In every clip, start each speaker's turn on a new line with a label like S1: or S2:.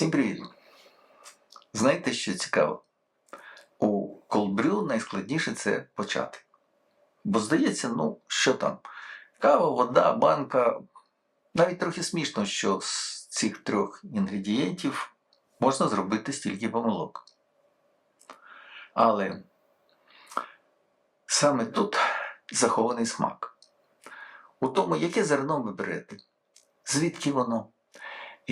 S1: Всім привіт! Знаєте, що цікаво? У колбрю найскладніше це почати. Бо здається, ну, що там? Кава, вода, банка. Навіть трохи смішно, що з цих трьох інгредієнтів можна зробити стільки помилок. Але саме тут захований смак. У тому, яке зерно ви берете, звідки воно,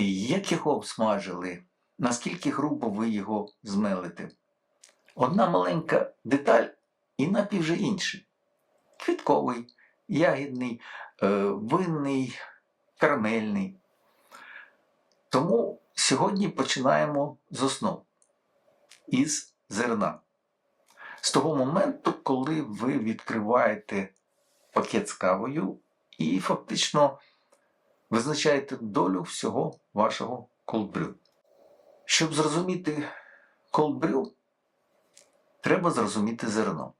S1: як його обсмажили, наскільки грубо ви його змелите. Одна маленька деталь і напій вже інший. Квітковий, ягідний, е, винний, карамельний. Тому сьогодні починаємо з основ із зерна. З того моменту, коли ви відкриваєте пакет з кавою і фактично визначаєте долю всього вашого колдбрю. Щоб зрозуміти колдбрю, треба зрозуміти зерно.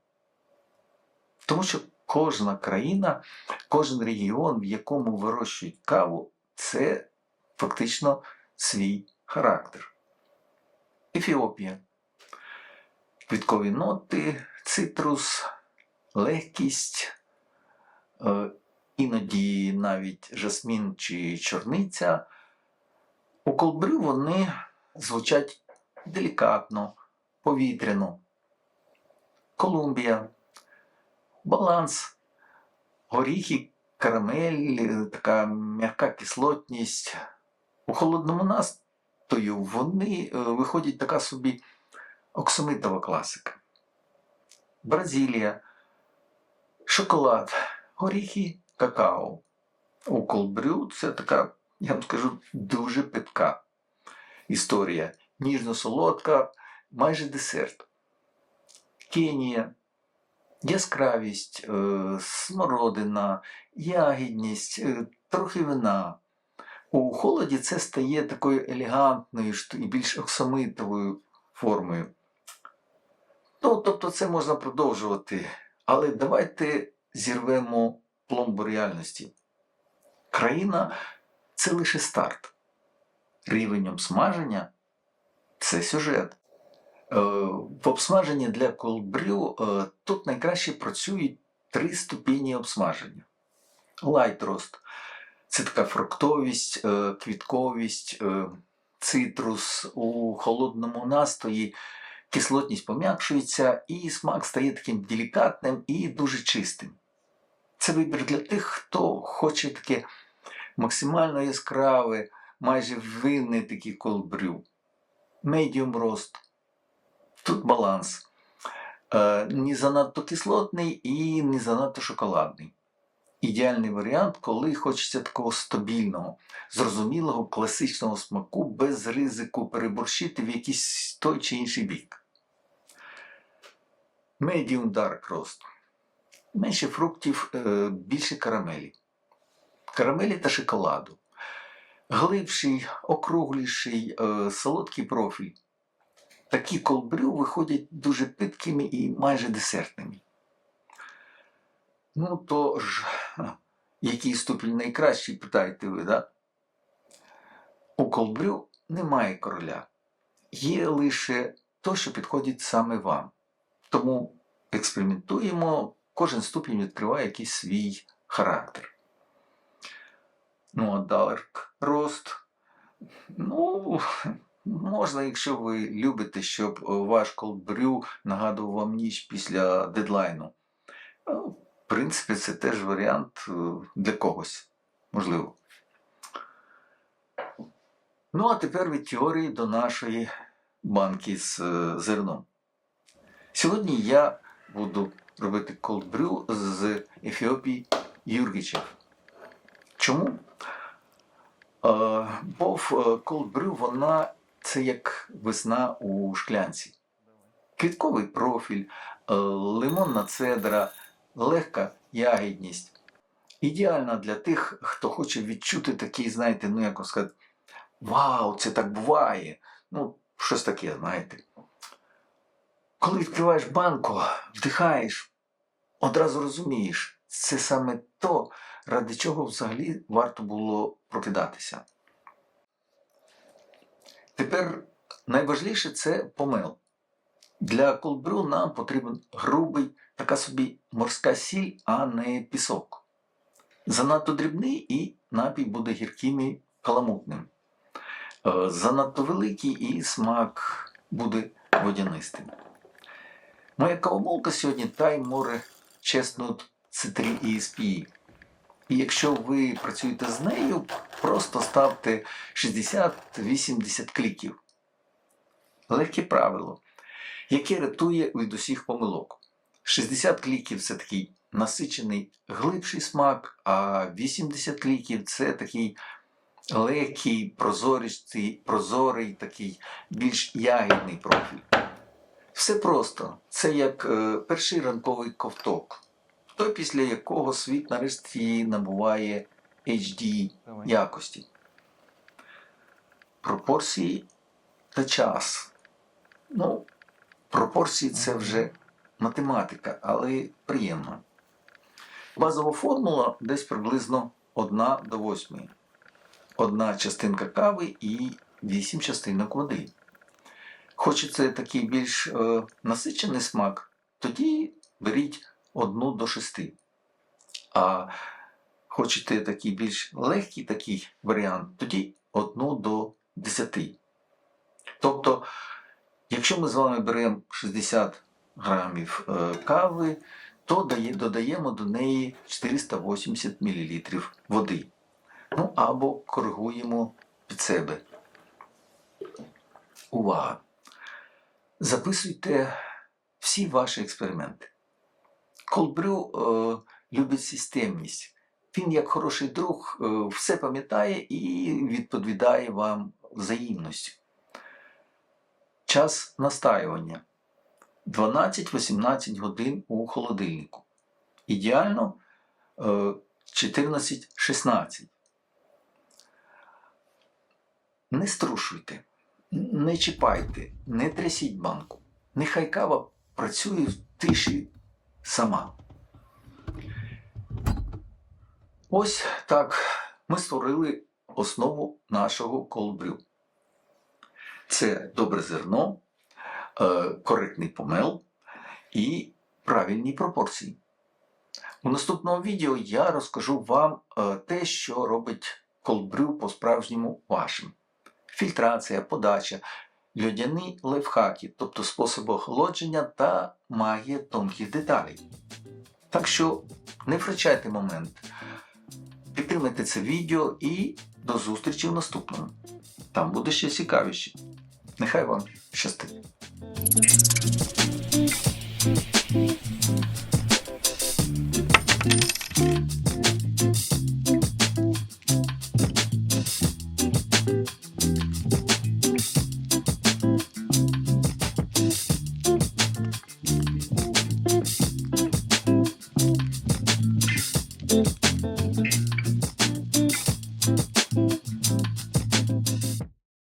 S1: Тому що кожна країна, кожен регіон, в якому вирощують каву, це фактично свій характер. Ефіопія. Квіткові ноти, цитрус, легкість, е, іноді навіть жасмін чи чорниця. У колбрю вони звучать делікатно, повітряно. Колумбія, баланс, горіхи, карамель, така м'яка кислотність. У холодному настою вони е, виходять така собі оксамитова класика. Бразилія, шоколад, горіхи, какао. У колбрю це така, я вам скажу, дуже питка історія. Ніжно-солодка, майже десерт. Кенія, яскравість, е, смородина, ягідність, е, трохи вина. У холоді це стає такою елегантною і більш оксамитовою формою. Ну, тобто це можна продовжувати. Але давайте зірвемо пломбу реальності. Країна це лише старт. Рівень обсмаження це сюжет. Е, В обсмаженні для колбрю е, тут найкраще працюють три ступені обсмаження. Roast – це така фруктовість, е, квітковість, цитрус у холодному настої, кислотність пом'якшується, і смак стає таким делікатним і дуже чистим. Це вибір для тих, хто хоче таке максимально яскраве, майже винне такі колбрю. Medium roast. Тут баланс. Е, не занадто кислотний і не занадто шоколадний. Ідеальний варіант, коли хочеться такого стабільного, зрозумілого, класичного смаку без ризику переборщити в якийсь той чи інший бік. Medium Dark Roast. Менше фруктів, е, більше карамелі. Карамелі та шоколаду. Глибший, округліший, е, солодкий профіль. Такі колбрю виходять дуже питкими і майже десертними. Ну, то ж, який ступінь найкращий, питаєте ви, да? У колбрю немає короля. Є лише то, що підходить саме вам. Тому експериментуємо, кожен ступінь відкриває якийсь свій характер. Ну, а Dark Roast, ну, можна, якщо ви любите, щоб ваш колбрю нагадував вам ніч після дедлайну. В принципі, це теж варіант е, для когось, можливо. Ну, а тепер від теорії до нашої банки з е, зерном. Сьогодні я буду робити колдбрю з Ефіопії Юргічев. Чому? Е, Бо в колдбрю вона це як весна у шклянці. Квітковий профіль, е, лимонна цедра, легка ягідність. Ідеальна для тих, хто хоче відчути такий, знаєте, ну як сказати, вау, це так буває. Ну, щось таке, знаєте. Коли відкриваєш банку, вдихаєш, одразу розумієш, це саме то, ради чого взагалі варто було прокидатися. Тепер найважливіше це помел. Для колбрю нам потрібен грубий, така собі морська сіль, а не пісок. Занадто дрібний і напій буде гірким і каламутним. Е, Занадто великий і смак буде водянистим. Моя кавомолка сьогодні Time More Chestnut C3 ESP. І якщо ви працюєте з нею, просто ставте 60-80 кліків. Легке правило, яке рятує від усіх помилок. 60 кліків це такий насичений глибший смак, а 80 кліків це такий легкий, прозористий, прозорий, такий більш ягідний профіль. Все просто. Це як е, перший ранковий ковток, той, після якого світ нарешті набуває HD якості. Пропорції та час. Ну, пропорції це вже математика, але приємно. Базова формула десь приблизно 1 до 8. Одна частинка кави і 8 частинок води. Хочеться такий більш е, насичений смак, тоді беріть 1 до 6. А хочете такий більш легкий такий варіант, тоді 1 до 10. Тобто, якщо ми з вами беремо 60 грамів е, кави, то дає- додаємо до неї 480 мл води. Ну або коригуємо під себе. Увага! Записуйте всі ваші експерименти. Колбрю е, любить системність. Він, як хороший друг, е, все пам'ятає і відповідає вам взаємністю. Час настаювання 12-18 годин у холодильнику. Ідеально е, 14-16. Не струшуйте, не чіпайте, не трясіть банку. Нехай кава працює в тиші сама. Ось так ми створили основу нашого колбрю. Це добре зерно, е, коректний помел і правильні пропорції. У наступному відео я розкажу вам е, те, що робить колбрю по-справжньому вашим. Фільтрація, подача, льодяні лайфхаки, тобто способи охолодження та магія тонких деталей. Так що не втрачайте момент. Підтримайте це відео і до зустрічі в наступному. Там буде ще цікавіше. Нехай вам щастить.